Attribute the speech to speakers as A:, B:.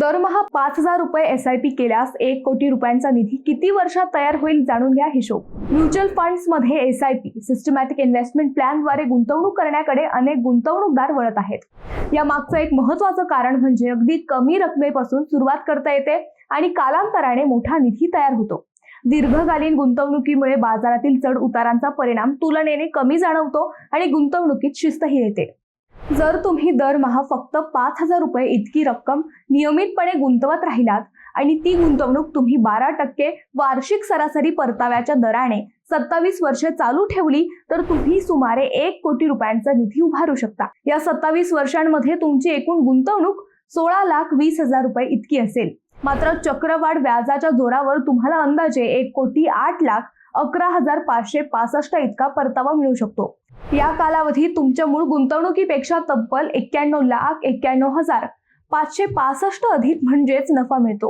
A: दरमहा पाच हजार रुपये एस आय पी केल्यास एक कोटी रुपयांचा निधी किती वर्षात तयार होईल जाणून घ्या हिशोब. Mutual फंड्समध्ये S I P systematic investment प्लॅनद्वारे गुंतवणूक करण्याकडे अनेक गुंतवणूकदार वळत आहेत. या मागचं एक महत्वाचं कारण म्हणजे अगदी कमी रकमेपासून सुरुवात करता येते आणि कालांतराने मोठा निधी तयार होतो. दीर्घकालीन गुंतवणुकीमुळे बाजारातील चढ उतारांचा परिणाम तुलनेने कमी जाणवतो आणि गुंतवणुकीत शिस्तही येते. जर तुम्ही दरमहा फक्त पाच हजार रुपये इतकी रक्कम नियमितपणे गुंतवत राहिलात आणि ती गुंतवणूक तुम्ही बारा टक्के वार्षिक सरासरी परताव्याच्या दराने सत्तावीस वर्षे चालू ठेवली तर तुम्ही सुमारे एक कोटी रुपयांचा निधी उभारू शकता. या सत्तावीस वर्षांमध्ये तुमची एकूण गुंतवणूक सोळा लाख वीस हजार रुपये इतकी असेल. मात्र चक्रवाढ व्याजाच्या जोरावर तुम्हाला अंदाजे एक कोटी आठ लाख अकरा हजार पाचशे पासष्ट इतका परतावा मिळू शकतो. या कालावधीत तुमच्या मूळ गुंतवणुकीपेक्षा तब्बल एक्क्याण्णव लाख एक्क्याण्णव हजार पाचशे पासष्ट अधिक म्हणजेच नफा मिळतो.